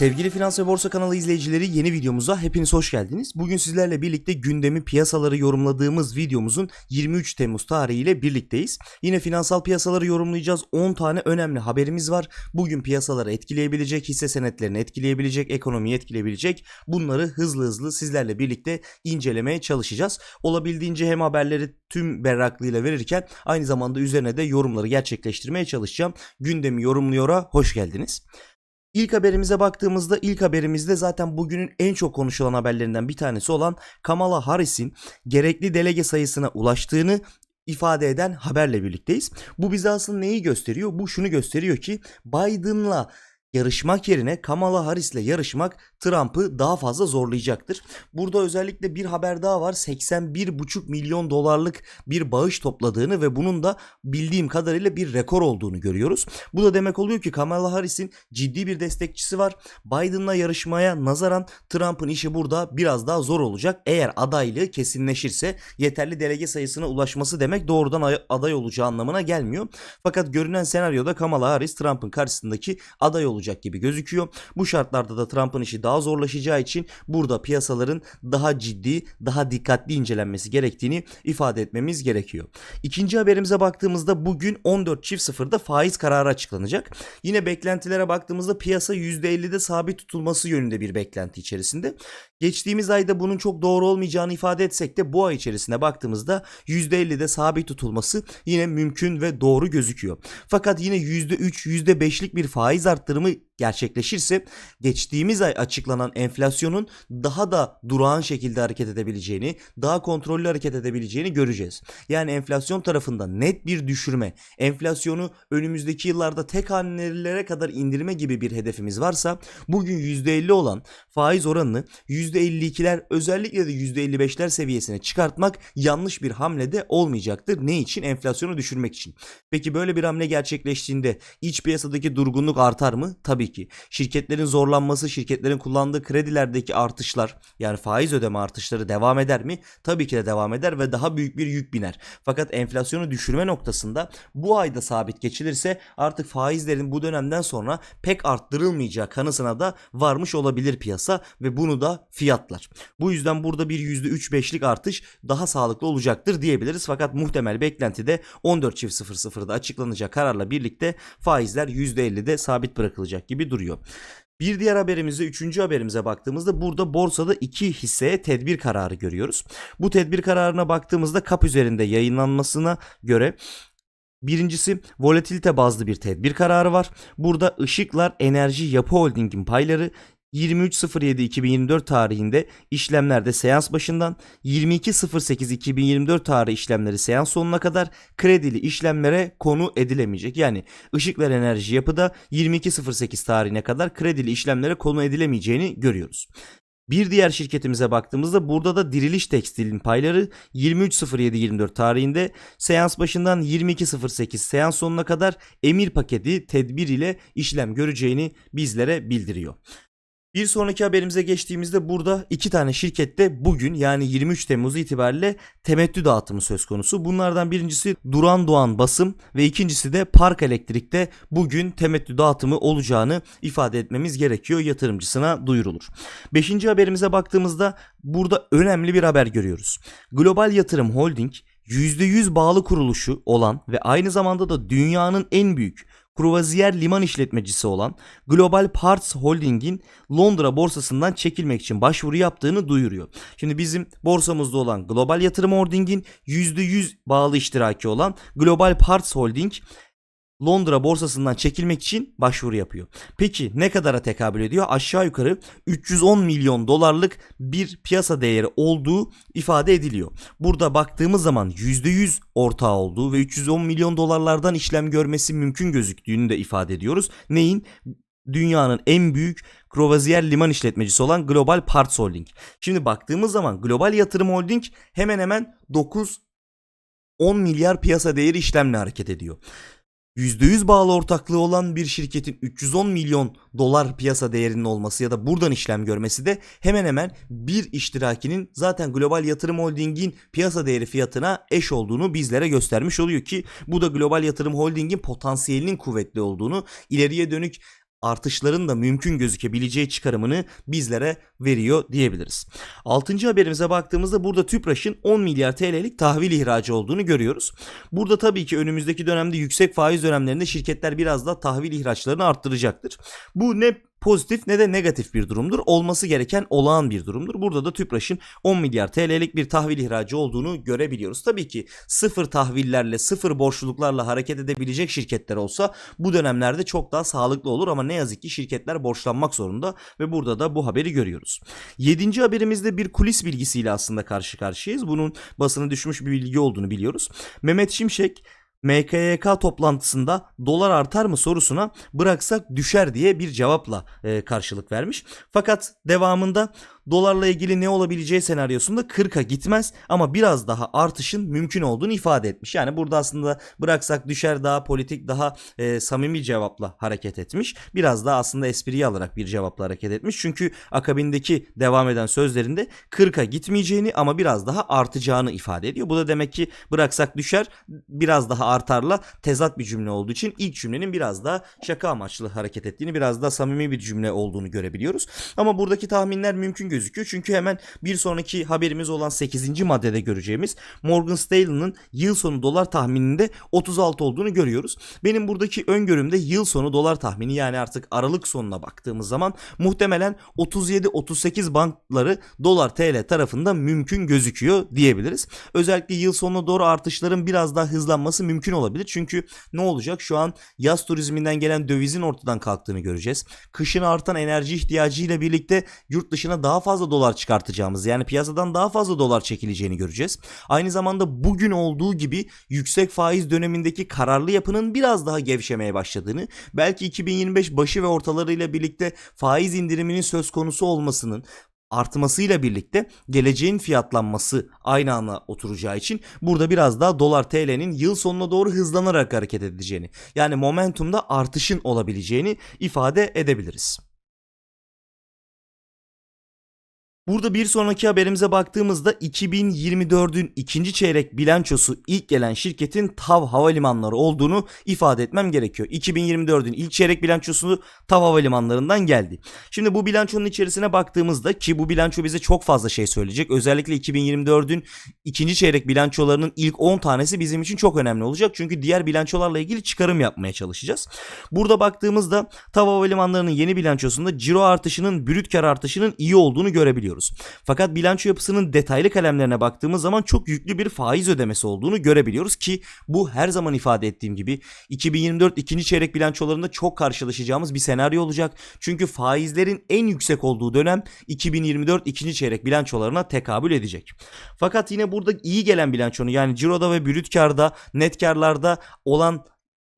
Sevgili Finans ve Borsa kanalı izleyicileri yeni videomuza hepiniz hoş geldiniz. Bugün sizlerle birlikte gündemi piyasaları yorumladığımız videomuzun 23 Temmuz tarihiyle birlikteyiz. Yine finansal piyasaları yorumlayacağız. 10 tane önemli haberimiz var. Bugün piyasaları etkileyebilecek, hisse senetlerini etkileyebilecek, ekonomiyi etkileyebilecek bunları hızlı hızlı sizlerle birlikte incelemeye çalışacağız. Olabildiğince hem haberleri tüm berraklığıyla verirken aynı zamanda üzerine de yorumları gerçekleştirmeye çalışacağım. Gündemi yorumluyora hoş geldiniz. İlk haberimize baktığımızda ilk haberimizde zaten bugünün en çok konuşulan haberlerinden bir tanesi olan Kamala Harris'in gerekli delege sayısına ulaştığını ifade eden haberle birlikteyiz. Bu bize aslında neyi gösteriyor? Bu şunu gösteriyor ki Biden'la yarışmak yerine Kamala Harris'le yarışmak Trump'ı daha fazla zorlayacaktır. Burada özellikle bir haber daha var. 81,5 milyon dolarlık bir bağış topladığını ve bunun da bildiğim kadarıyla bir rekor olduğunu görüyoruz. Bu da demek oluyor ki Kamala Harris'in ciddi bir destekçisi var. Biden'la yarışmaya nazaran Trump'ın işi burada biraz daha zor olacak. Eğer adaylığı kesinleşirse yeterli delege sayısına ulaşması demek doğrudan ay- aday olacağı anlamına gelmiyor. Fakat görünen senaryoda Kamala Harris Trump'ın karşısındaki aday olacak gibi gözüküyor. Bu şartlarda da Trump'ın işi daha zorlaşacağı için burada piyasaların daha ciddi, daha dikkatli incelenmesi gerektiğini ifade etmemiz gerekiyor. İkinci haberimize baktığımızda bugün 14 çift sıfırda faiz kararı açıklanacak. Yine beklentilere baktığımızda piyasa %50'de sabit tutulması yönünde bir beklenti içerisinde. Geçtiğimiz ayda bunun çok doğru olmayacağını ifade etsek de bu ay içerisine baktığımızda %50'de sabit tutulması yine mümkün ve doğru gözüküyor. Fakat yine %3, %5'lik bir faiz arttırımı はい。Gerçekleşirse geçtiğimiz ay açıklanan enflasyonun daha da durağan şekilde hareket edebileceğini, daha kontrollü hareket edebileceğini göreceğiz. Yani enflasyon tarafında net bir düşürme, enflasyonu önümüzdeki yıllarda tek hanelere kadar indirme gibi bir hedefimiz varsa bugün %50 olan faiz oranını %52'ler özellikle de %55'ler seviyesine çıkartmak yanlış bir hamle de olmayacaktır. Ne için? Enflasyonu düşürmek için. Peki böyle bir hamle gerçekleştiğinde iç piyasadaki durgunluk artar mı? Tabii ki. Şirketlerin zorlanması, şirketlerin kullandığı kredilerdeki artışlar yani faiz ödeme artışları devam eder mi? Tabii ki de devam eder ve daha büyük bir yük biner. Fakat enflasyonu düşürme noktasında bu ayda sabit geçilirse artık faizlerin bu dönemden sonra pek arttırılmayacağı kanısına da varmış olabilir piyasa ve bunu da fiyatlar. Bu yüzden burada bir %3-5'lik artış daha sağlıklı olacaktır diyebiliriz. Fakat muhtemel beklenti de 14.00'da açıklanacak kararla birlikte faizler %50'de sabit bırakılacak gibi duruyor. Bir diğer haberimize, üçüncü haberimize baktığımızda burada borsada iki hisseye tedbir kararı görüyoruz. Bu tedbir kararına baktığımızda kap üzerinde yayınlanmasına göre Birincisi volatilite bazlı bir tedbir kararı var. Burada Işıklar Enerji Yapı Holding'in payları 23.07.2024 tarihinde işlemlerde seans başından 22.08.2024 tarihi işlemleri seans sonuna kadar kredili işlemlere konu edilemeyecek. Yani Işıklar Enerji Yapı'da 22.08 tarihine kadar kredili işlemlere konu edilemeyeceğini görüyoruz. Bir diğer şirketimize baktığımızda burada da Diriliş Tekstil'in payları 23.07.24 tarihinde seans başından 22.08 seans sonuna kadar emir paketi tedbir ile işlem göreceğini bizlere bildiriyor. Bir sonraki haberimize geçtiğimizde burada iki tane şirkette bugün yani 23 Temmuz itibariyle temettü dağıtımı söz konusu. Bunlardan birincisi Duran Doğan Basım ve ikincisi de Park Elektrik'te bugün temettü dağıtımı olacağını ifade etmemiz gerekiyor yatırımcısına duyurulur. Beşinci haberimize baktığımızda burada önemli bir haber görüyoruz. Global Yatırım Holding %100 bağlı kuruluşu olan ve aynı zamanda da dünyanın en büyük kruvaziyer liman işletmecisi olan Global Parts Holding'in Londra borsasından çekilmek için başvuru yaptığını duyuruyor. Şimdi bizim borsamızda olan Global Yatırım Holding'in %100 bağlı iştiraki olan Global Parts Holding Londra borsasından çekilmek için başvuru yapıyor. Peki ne kadara tekabül ediyor? Aşağı yukarı 310 milyon dolarlık bir piyasa değeri olduğu ifade ediliyor. Burada baktığımız zaman %100 ortağı olduğu ve 310 milyon dolarlardan işlem görmesi mümkün gözüktüğünü de ifade ediyoruz. Neyin? Dünyanın en büyük kruvaziyer liman işletmecisi olan Global Parts Holding. Şimdi baktığımız zaman Global Yatırım Holding hemen hemen 9 10 milyar piyasa değeri işlemle hareket ediyor. %100 bağlı ortaklığı olan bir şirketin 310 milyon dolar piyasa değerinin olması ya da buradan işlem görmesi de hemen hemen bir iştirakinin zaten Global Yatırım Holding'in piyasa değeri fiyatına eş olduğunu bizlere göstermiş oluyor ki bu da Global Yatırım Holding'in potansiyelinin kuvvetli olduğunu, ileriye dönük artışların da mümkün gözükebileceği çıkarımını bizlere veriyor diyebiliriz. Altıncı haberimize baktığımızda burada TÜPRAŞ'ın 10 milyar TL'lik tahvil ihracı olduğunu görüyoruz. Burada tabii ki önümüzdeki dönemde yüksek faiz dönemlerinde şirketler biraz daha tahvil ihraçlarını arttıracaktır. Bu ne pozitif ne de negatif bir durumdur. Olması gereken olağan bir durumdur. Burada da TÜPRAŞ'ın 10 milyar TL'lik bir tahvil ihracı olduğunu görebiliyoruz. Tabii ki sıfır tahvillerle, sıfır borçluluklarla hareket edebilecek şirketler olsa bu dönemlerde çok daha sağlıklı olur ama ne yazık ki şirketler borçlanmak zorunda ve burada da bu haberi görüyoruz. Yedinci haberimizde bir kulis bilgisiyle aslında karşı karşıyayız. Bunun basına düşmüş bir bilgi olduğunu biliyoruz. Mehmet Şimşek MKYK toplantısında dolar artar mı sorusuna bıraksak düşer diye bir cevapla e, karşılık vermiş. Fakat devamında dolarla ilgili ne olabileceği senaryosunda 40'a gitmez ama biraz daha artışın mümkün olduğunu ifade etmiş. Yani burada aslında bıraksak düşer daha politik daha e, samimi cevapla hareket etmiş. Biraz daha aslında espriyi alarak bir cevapla hareket etmiş. Çünkü akabindeki devam eden sözlerinde 40'a gitmeyeceğini ama biraz daha artacağını ifade ediyor. Bu da demek ki bıraksak düşer biraz daha artarla tezat bir cümle olduğu için ilk cümlenin biraz daha şaka amaçlı hareket ettiğini biraz daha samimi bir cümle olduğunu görebiliyoruz. Ama buradaki tahminler mümkün gözüküyor. Çünkü hemen bir sonraki haberimiz olan 8. maddede göreceğimiz Morgan Stanley'nin yıl sonu dolar tahmininde 36 olduğunu görüyoruz. Benim buradaki öngörümde yıl sonu dolar tahmini yani artık Aralık sonuna baktığımız zaman muhtemelen 37-38 bankları dolar TL tarafında mümkün gözüküyor diyebiliriz. Özellikle yıl sonuna doğru artışların biraz daha hızlanması mümkün olabilir. Çünkü ne olacak? Şu an yaz turizminden gelen dövizin ortadan kalktığını göreceğiz. Kışın artan enerji ihtiyacı ile birlikte yurt dışına daha fazla dolar çıkartacağımız yani piyasadan daha fazla dolar çekileceğini göreceğiz. Aynı zamanda bugün olduğu gibi yüksek faiz dönemindeki kararlı yapının biraz daha gevşemeye başladığını, belki 2025 başı ve ortalarıyla birlikte faiz indiriminin söz konusu olmasının artmasıyla birlikte geleceğin fiyatlanması aynı ana oturacağı için burada biraz daha dolar TL'nin yıl sonuna doğru hızlanarak hareket edeceğini yani momentumda artışın olabileceğini ifade edebiliriz. Burada bir sonraki haberimize baktığımızda 2024'ün ikinci çeyrek bilançosu ilk gelen şirketin TAV Havalimanları olduğunu ifade etmem gerekiyor. 2024'ün ilk çeyrek bilançosu TAV Havalimanlarından geldi. Şimdi bu bilançonun içerisine baktığımızda ki bu bilanço bize çok fazla şey söyleyecek. Özellikle 2024'ün ikinci çeyrek bilançolarının ilk 10 tanesi bizim için çok önemli olacak. Çünkü diğer bilançolarla ilgili çıkarım yapmaya çalışacağız. Burada baktığımızda TAV Havalimanları'nın yeni bilançosunda ciro artışının, brüt kar artışının iyi olduğunu görebiliyoruz görüyoruz. Fakat bilanço yapısının detaylı kalemlerine baktığımız zaman çok yüklü bir faiz ödemesi olduğunu görebiliyoruz ki bu her zaman ifade ettiğim gibi 2024 ikinci çeyrek bilançolarında çok karşılaşacağımız bir senaryo olacak. Çünkü faizlerin en yüksek olduğu dönem 2024 ikinci çeyrek bilançolarına tekabül edecek. Fakat yine burada iyi gelen bilançonu yani ciroda ve brüt karda, net karlarda olan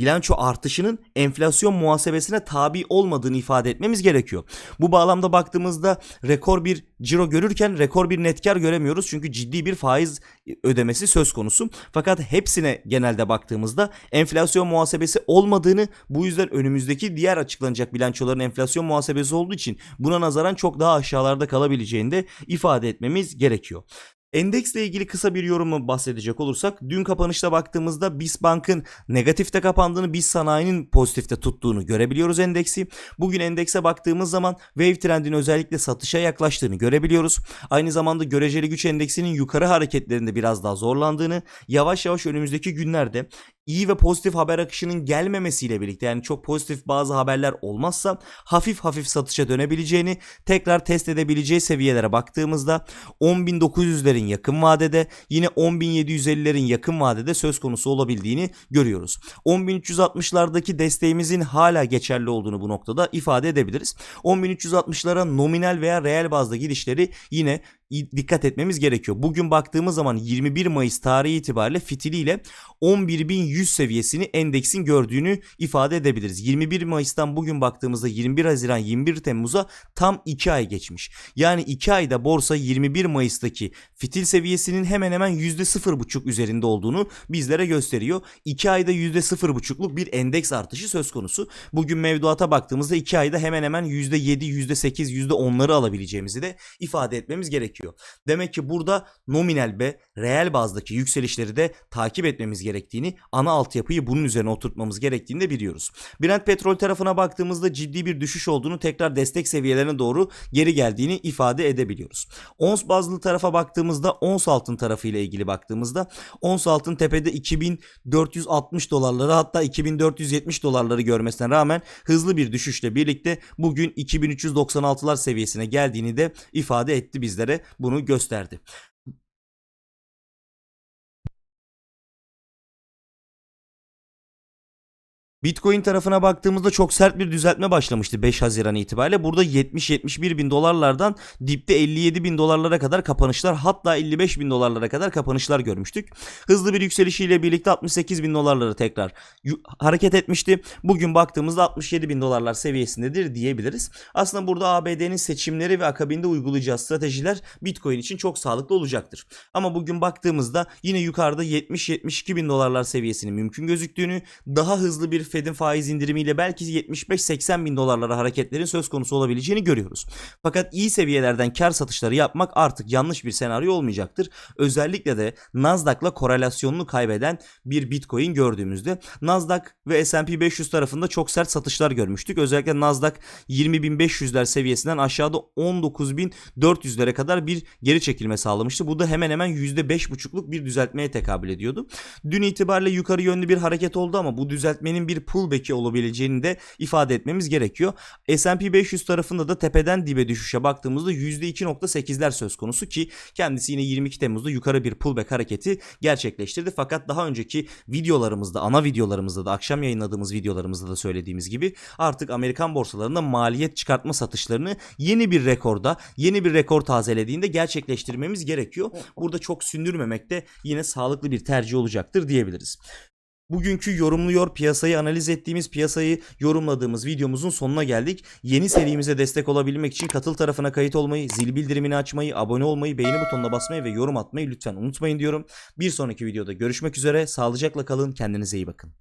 bilanço artışının enflasyon muhasebesine tabi olmadığını ifade etmemiz gerekiyor. Bu bağlamda baktığımızda rekor bir ciro görürken rekor bir net kar göremiyoruz. Çünkü ciddi bir faiz ödemesi söz konusu. Fakat hepsine genelde baktığımızda enflasyon muhasebesi olmadığını bu yüzden önümüzdeki diğer açıklanacak bilançoların enflasyon muhasebesi olduğu için buna nazaran çok daha aşağılarda kalabileceğini de ifade etmemiz gerekiyor. Endeksle ilgili kısa bir yorumu bahsedecek olursak dün kapanışta baktığımızda BIS Bank'ın negatifte kapandığını BIS Sanayi'nin pozitifte tuttuğunu görebiliyoruz endeksi. Bugün endekse baktığımız zaman Wave Trend'in özellikle satışa yaklaştığını görebiliyoruz. Aynı zamanda göreceli güç endeksinin yukarı hareketlerinde biraz daha zorlandığını yavaş yavaş önümüzdeki günlerde iyi ve pozitif haber akışının gelmemesiyle birlikte yani çok pozitif bazı haberler olmazsa hafif hafif satışa dönebileceğini tekrar test edebileceği seviyelere baktığımızda 10.900'lerin yakın vadede yine 10.750'lerin yakın vadede söz konusu olabildiğini görüyoruz. 10.360'lardaki desteğimizin hala geçerli olduğunu bu noktada ifade edebiliriz. 10.360'lara nominal veya reel bazda gidişleri yine dikkat etmemiz gerekiyor. Bugün baktığımız zaman 21 Mayıs tarihi itibariyle fitiliyle 11.100 seviyesini endeksin gördüğünü ifade edebiliriz. 21 Mayıs'tan bugün baktığımızda 21 Haziran 21 Temmuz'a tam 2 ay geçmiş. Yani 2 ayda borsa 21 Mayıs'taki fitil seviyesinin hemen hemen %0.5 üzerinde olduğunu bizlere gösteriyor. 2 ayda %0.5'luk bir endeks artışı söz konusu. Bugün mevduata baktığımızda 2 ayda hemen hemen %7, %8, %10'ları alabileceğimizi de ifade etmemiz gerekiyor gerekiyor. Demek ki burada nominal ve reel bazdaki yükselişleri de takip etmemiz gerektiğini, ana altyapıyı bunun üzerine oturtmamız gerektiğini de biliyoruz. Brent petrol tarafına baktığımızda ciddi bir düşüş olduğunu tekrar destek seviyelerine doğru geri geldiğini ifade edebiliyoruz. Ons bazlı tarafa baktığımızda ons altın tarafı ile ilgili baktığımızda ons altın tepede 2460 dolarları hatta 2470 dolarları görmesine rağmen hızlı bir düşüşle birlikte bugün 2396'lar seviyesine geldiğini de ifade etti bizlere bunu gösterdi. Bitcoin tarafına baktığımızda çok sert bir düzeltme başlamıştı 5 Haziran itibariyle. Burada 70-71 bin dolarlardan dipte 57 bin dolarlara kadar kapanışlar hatta 55 bin dolarlara kadar kapanışlar görmüştük. Hızlı bir yükselişiyle birlikte 68 bin dolarları tekrar hareket etmişti. Bugün baktığımızda 67 bin dolarlar seviyesindedir diyebiliriz. Aslında burada ABD'nin seçimleri ve akabinde uygulayacağı stratejiler Bitcoin için çok sağlıklı olacaktır. Ama bugün baktığımızda yine yukarıda 70-72 bin dolarlar seviyesinin mümkün gözüktüğünü, daha hızlı bir Fed'in faiz indirimiyle belki 75-80 bin dolarlara hareketlerin söz konusu olabileceğini görüyoruz. Fakat iyi seviyelerden kar satışları yapmak artık yanlış bir senaryo olmayacaktır. Özellikle de Nasdaq'la korelasyonunu kaybeden bir Bitcoin gördüğümüzde Nasdaq ve S&P 500 tarafında çok sert satışlar görmüştük. Özellikle Nasdaq 20.500'ler seviyesinden aşağıda 19.400'lere kadar bir geri çekilme sağlamıştı. Bu da hemen hemen %5,5'luk bir düzeltmeye tekabül ediyordu. Dün itibariyle yukarı yönlü bir hareket oldu ama bu düzeltmenin bir pullback'i olabileceğini de ifade etmemiz gerekiyor. S&P 500 tarafında da tepeden dibe düşüşe baktığımızda %2.8'ler söz konusu ki kendisi yine 22 Temmuz'da yukarı bir pullback hareketi gerçekleştirdi. Fakat daha önceki videolarımızda, ana videolarımızda da akşam yayınladığımız videolarımızda da söylediğimiz gibi artık Amerikan borsalarında maliyet çıkartma satışlarını yeni bir rekorda, yeni bir rekor tazelediğinde gerçekleştirmemiz gerekiyor. Burada çok sündürmemek de yine sağlıklı bir tercih olacaktır diyebiliriz. Bugünkü yorumluyor piyasayı analiz ettiğimiz piyasayı yorumladığımız videomuzun sonuna geldik. Yeni serimize destek olabilmek için katıl tarafına kayıt olmayı, zil bildirimini açmayı, abone olmayı, beğeni butonuna basmayı ve yorum atmayı lütfen unutmayın diyorum. Bir sonraki videoda görüşmek üzere. Sağlıcakla kalın. Kendinize iyi bakın.